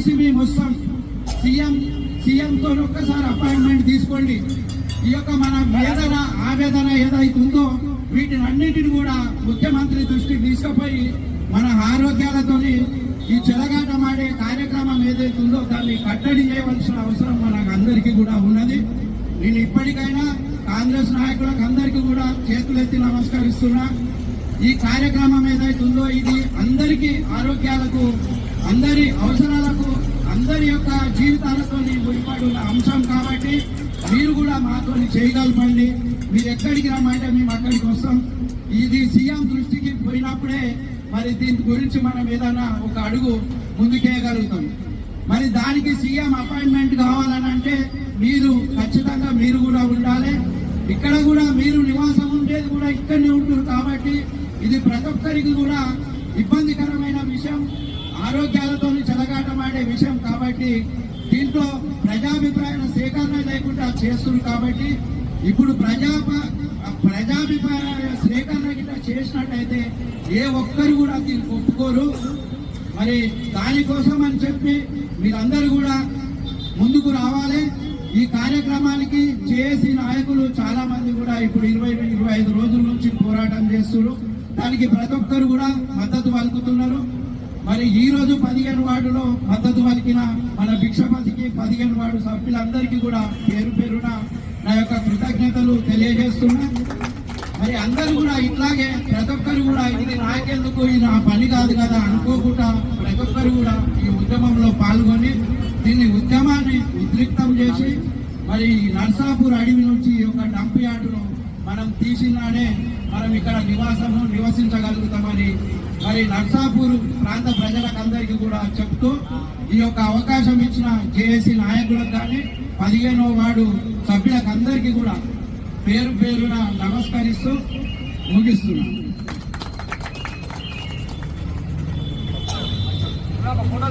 కలిసి మేము వస్తాం సీఎం సీఎంతో ఒక్కసారి అపాయింట్మెంట్ తీసుకోండి. ఈ యొక్క మన వేదన ఆవేదన ఏదైతుందో వీటిని అన్నిటిని కూడా ముఖ్యమంత్రి దృష్టికి తీసుకుపోయి మన ఆరోగ్యాలతోని ఈ చెలగాటమాడే కార్యక్రమం ఏదైతుందో దాన్ని కట్టడి చేయవలసిన అవసరం మనకు అందరికీ కూడా ఉన్నది. నేను ఇప్పటికైనా కాంగ్రెస్ నాయకులకు అందరికీ కూడా చేతులెత్తి నమస్కరిస్తున్నా. ఈ కార్యక్రమం ఏదైతుందో ఇది అందరికీ ఆరోగ్యాలకు అందరి అవసరాలకు అందరి యొక్క జీవితాలతో ముడిపడి ఉన్న అంశం కాబట్టి మీరు కూడా మాతో చేయగలపండి. మీరు ఎక్కడికి రమ్మంటే మేము అక్కడికి వస్తాం. ఇది సీఎం దృష్టికి పోయినప్పుడే మరి దీని గురించి మనం ఏదైనా ఒక అడుగు ముందుకేయగలుగుతాం మరి దానికి సీఎం అపాయింట్మెంట్ కావాలని అంటే మీరు ఖచ్చితంగా మీరు కూడా ఉండాలి. ఇక్కడ కూడా మీరు నివాసం ఉండేది కూడా ఇక్కడనే ఉంటుంది కాబట్టి ఇది ప్రతి ఒక్కరికి కూడా ఇబ్బందికరమైన విషయం. ఆరోగ్యాలతో చెలగాటమాడే విషయం కాబట్టి దీంట్లో ప్రజాభిప్రాయం సేకరణ లేకుండా చేస్తుంది కాబట్టి ఇప్పుడు ప్రజా ప్రజాభిప్రాయాల సేకరణ గిట్ట చేసినట్టయితే ఏ ఒక్కరు కూడా దీన్ని ఒప్పుకోరు. మరి దానికోసం అని చెప్పి మీరందరూ కూడా ముందుకు రావాలి. ఈ కార్యక్రమానికి జేఏసీ నాయకులు చాలా మంది కూడా ఇప్పుడు ఇరవై ఇరవై ఐదు రోజుల నుంచి పోరాటం చేస్తున్నారు. దానికి ప్రతి ఒక్కరు కూడా మద్దతు పలుకుతున్నారు. మరి ఈ రోజు పదిహేను వార్డులో మద్దతు పలికిన మన భిక్షపతికి పదిహేను వార్డు సభ్యులందరికీ కూడా పేరు పేరున నా యొక్క కృతజ్ఞతలు తెలియజేస్తున్నా. మరి అందరూ కూడా ఇట్లాగే ప్రతి ఒక్కరు కూడా ఇది నాకెందుకు? ఇది నా పని కాదు కదా అనుకోకుండా ప్రతి ఒక్కరు కూడా ఈ ఉద్యమంలో పాల్గొని దీన్ని ఉద్యమాన్ని ఉద్రిక్తం చేసి మరి నర్సాపూర్ అడవి నుంచి ఈ యొక్క డంప్ యార్డును మనం తీసినాడే మనం ఇక్కడ నివాసము నివసించగలుగుతామని మరి నర్సాపూర్ ప్రాంత ప్రజలకు అందరికీ కూడా చెప్తూ ఈ యొక్క అవకాశం ఇచ్చిన జేఏసీ నాయకులకు కానీ పదిహేనో వాడు సభ్యులకందరికీ కూడా పేరు పేరున నమస్కరిస్తూ ముగిస్తున్నాను ఫోటో